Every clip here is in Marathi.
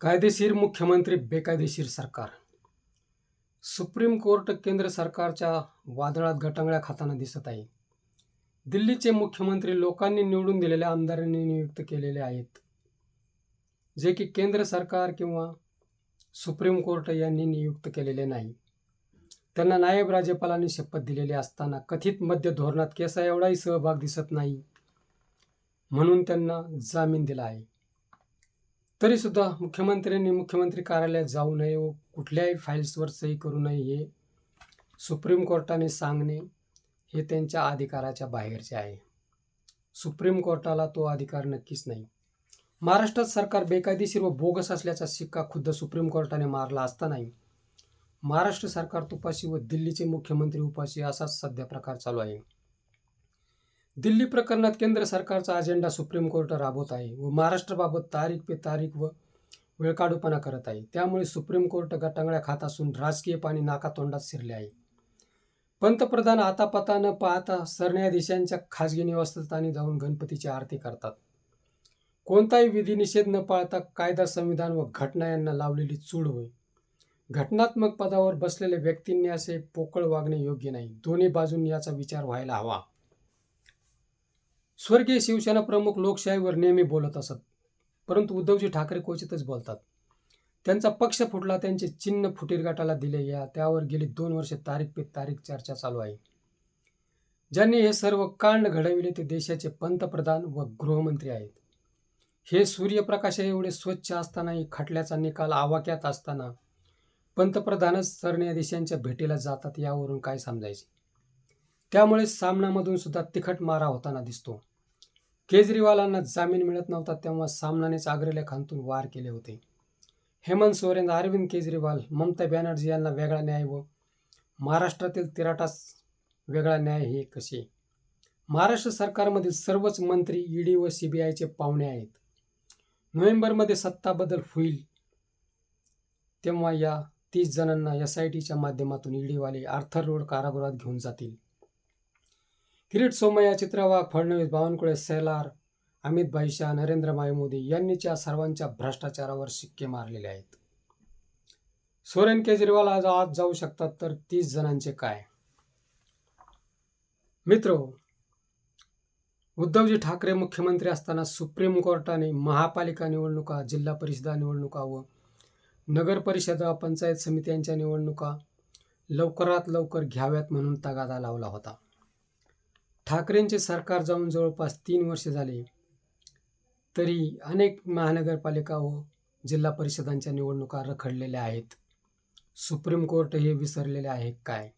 कायदेशीर मुख्यमंत्री बेकायदेशीर सरकार. सुप्रीम कोर्ट केंद्र सरकारच्या वादळात गटांगळ्या खाताना दिसत आहे. दिल्लीचे मुख्यमंत्री लोकांनी निवडून दिलेल्या आमदारांनी नियुक्त केलेले आहेत. जे की केंद्र सरकार किंवा सुप्रीम कोर्ट यांनी नियुक्त केलेले नाही. त्यांना नायब राज्यपालांनी शपथ दिलेली असताना कथित मध्य धोरणात केसा एवढाही सहभाग दिसत नाही म्हणून त्यांना जामीन दिला आहे. तरीसुद्धा मुख्यमंत्र्यांनी मुख्यमंत्री कार्यालयात जाऊ नये व कुठल्याही फाईल्सवर सही करू नये हे सुप्रीम कोर्टाने सांगणे हे त्यांच्या अधिकाराच्या बाहेरचे आहे. सुप्रीम कोर्टाला तो अधिकार नक्कीच नाही. महाराष्ट्रात सरकार बेकायदेशीर व बोगस असल्याचा शिक्का खुद्द सुप्रीम कोर्टाने मारला असतानाही महाराष्ट्र सरकार तुपाशी व दिल्लीचे मुख्यमंत्री उपाशी असाच सध्या प्रकार चालू आहे. दिल्ली प्रकरणात केंद्र सरकारचा अजेंडा सुप्रीम कोर्ट राबवत आहे व महाराष्ट्राबाबत तारीख पे तारीख व वेळकाढूपणा करत आहे. त्यामुळे सुप्रीम कोर्ट गटांगळ्या खात असून राजकीय पाणी नाकातोंडात शिरले आहे. पंतप्रधान आतापता न पाहता सरन्यायाधीशांच्या खाजगी निवासस्थानी जाऊन गणपतीची आरती करतात. कोणताही विधिनिषेध न पाळता कायदा संविधान व घटना यांना लावलेली चूड होय. घटनात्मक पदावर बसलेल्या व्यक्तींनी असे पोकळ वागणे योग्य नाही. दोन्ही बाजूंनी याचा विचार व्हायला हवा. स्वर्गीय शिवसेना प्रमुख लोकशाहीवर नेहमी बोलत असत परंतु उद्धवजी ठाकरे क्वचितच बोलतात. त्यांचा पक्ष फुटला त्यांचे चिन्ह फुटीरगाटाला दिले या त्यावर गेली दोन वर्षे तारीख पे तारीख चर्चा चालू आहे. ज्यांनी हे सर्व कांड घडविले ते देशाचे पंतप्रधान व गृहमंत्री आहेत. हे सूर्यप्रकाश एवढे स्वच्छ असतानाही खटल्याचा निकाल आवाक्यात असताना पंतप्रधानच सरन्यायाधीशांच्या भेटीला जातात यावरून काय समजायचे? त्यामुळे सामनामधून सुद्धा तिखट मारा होताना दिसतो. केजरीवालांना जामीन मिळत नव्हता तेव्हा सामनानेच अग्रलेखांतून वार केले होते. हेमंत सोरेन अरविंद केजरीवाल ममता बॅनर्जी यांना वेगळा न्याय व महाराष्ट्रातील तिराटास वेगळा न्याय हे कसे? महाराष्ट्र सरकारमधील सर्वच मंत्री ईडी व सीबीआयचे पाहुणे आहेत. नोव्हेंबरमध्ये सत्ता बदल होईल तेव्हा या तीस जणांना एस आय टीच्या माध्यमातून ईडीवाले आर्थर रोड कारागृहात घेऊन जातील. किरीट सोमय्या चित्रावा फडणवीस बावनकुळे सेलार अमित भाई शाह नरेंद्र भाई मोदी यांनीच्या सर्वांच्या भ्रष्टाचारावर शिक्के मारलेले आहेत. सोरेन केजरीवाल आज आज जाऊ शकतात तर तीस जणांचे काय? मित्र उद्धवजी ठाकरे मुख्यमंत्री असताना सुप्रीम कोर्टाने महापालिका निवडणुका जिल्हा परिषदा निवडणुका व नगर परिषदा पंचायत समित्यांच्या निवडणुका लवकरात लवकर घ्याव्यात म्हणून तगादा लावला होता. ठाकरेंचे सरकार जाऊन जवळपास तीन वर्ष झाले. तरी अनेक महानगरपालिका व जिल्हा परिषदांच्या निवडणुका रखडलेल्या आहेत. सुप्रीम कोर्ट हे विसरलेले आहे काय?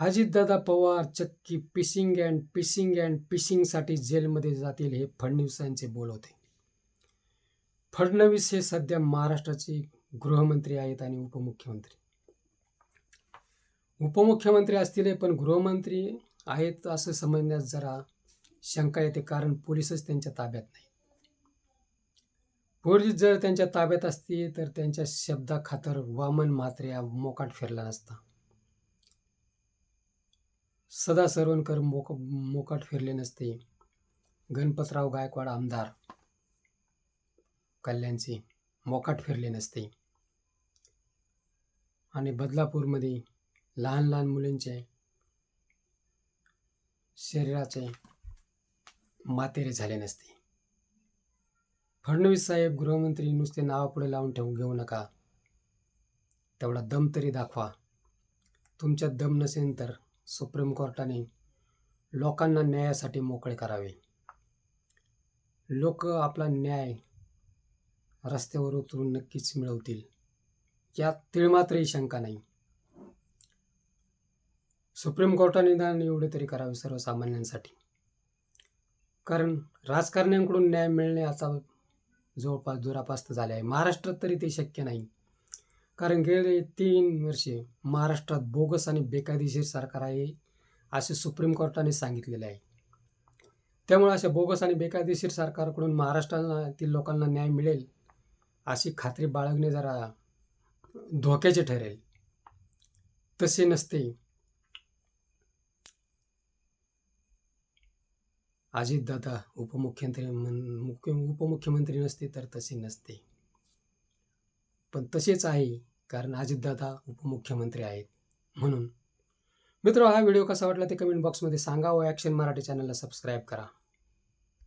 अजितदादा पवार चक्की पिशिंग अँड पिशिंग अँड पिशिंगसाठी जेलमध्ये जातील हे फडणवीसांचे बोल होते. फडणवीस हे सध्या महाराष्ट्राचे गृहमंत्री आहेत आणि उपमुख्यमंत्री. उपमुख्यमंत्री असतील पण गृहमंत्री आहेत असं समजण्यास जरा शंका येते कारण पोलीसच त्यांच्या ताब्यात नाही. पोलीस जर त्यांच्या ताब्यात असती तर त्यांच्या शब्दाखातर वामन म्हात्रे हा मोकाट फिरला नसता. सदा सरवणकर मोक मोकाट फिरले नसते. गणपतराव गायकवाड आमदार कल्याणचे मोकाट फिरले नसते. आणि बदलापूरमध्ये लहान लहान मुलींचे शरीराचे मातेरे झाले नसते. फडणवीस साहेब गृहमंत्री नुसते नावापुढे लावून ठेवून घेऊ नका. तेवढा दम तरी दाखवा. तुमच्यात दम नसेल तर सुप्रीम कोर्टाने लोकांना न्यायासाठी मोकळे करावे. लोक आपला न्याय रस्त्यावर उतरून नक्कीच मिळवतील. यात तिळमात्रही शंका नाही. सुप्रीम कोर्टाने निदान एवढे तरी करावे सर्वसामान्यांसाठी. कारण राजकारण्यांकडून न्याय मिळणे आता जवळपास दुरापास्त झाले आहे. महाराष्ट्रात तरी ते शक्य नाही. कारण गेले तीन वर्षे महाराष्ट्रात बोगस आणि बेकायदेशीर सरकार आहे असे सुप्रीम कोर्टाने सांगितलेले आहे. त्यामुळे अशा बोगस आणि बेकायदेशीर सरकारकडून महाराष्ट्रातील लोकांना न्याय मिळेल अशी खात्री बाळगणे जरा धोक्याचे ठरेल. तसे नसते. अजितदादा उपमुख्यमंत्री मुख्य उपमुख्यमंत्री नसते तर तसे नसते. पण तसेच आहे कारण अजितदादा उपमुख्यमंत्री आहेत. म्हणून मित्र हा व्हिडिओ कसा वाटला ते कमेंट बॉक्समध्ये सांगा व ॲक्शन मराठी चॅनलला सबस्क्राईब करा.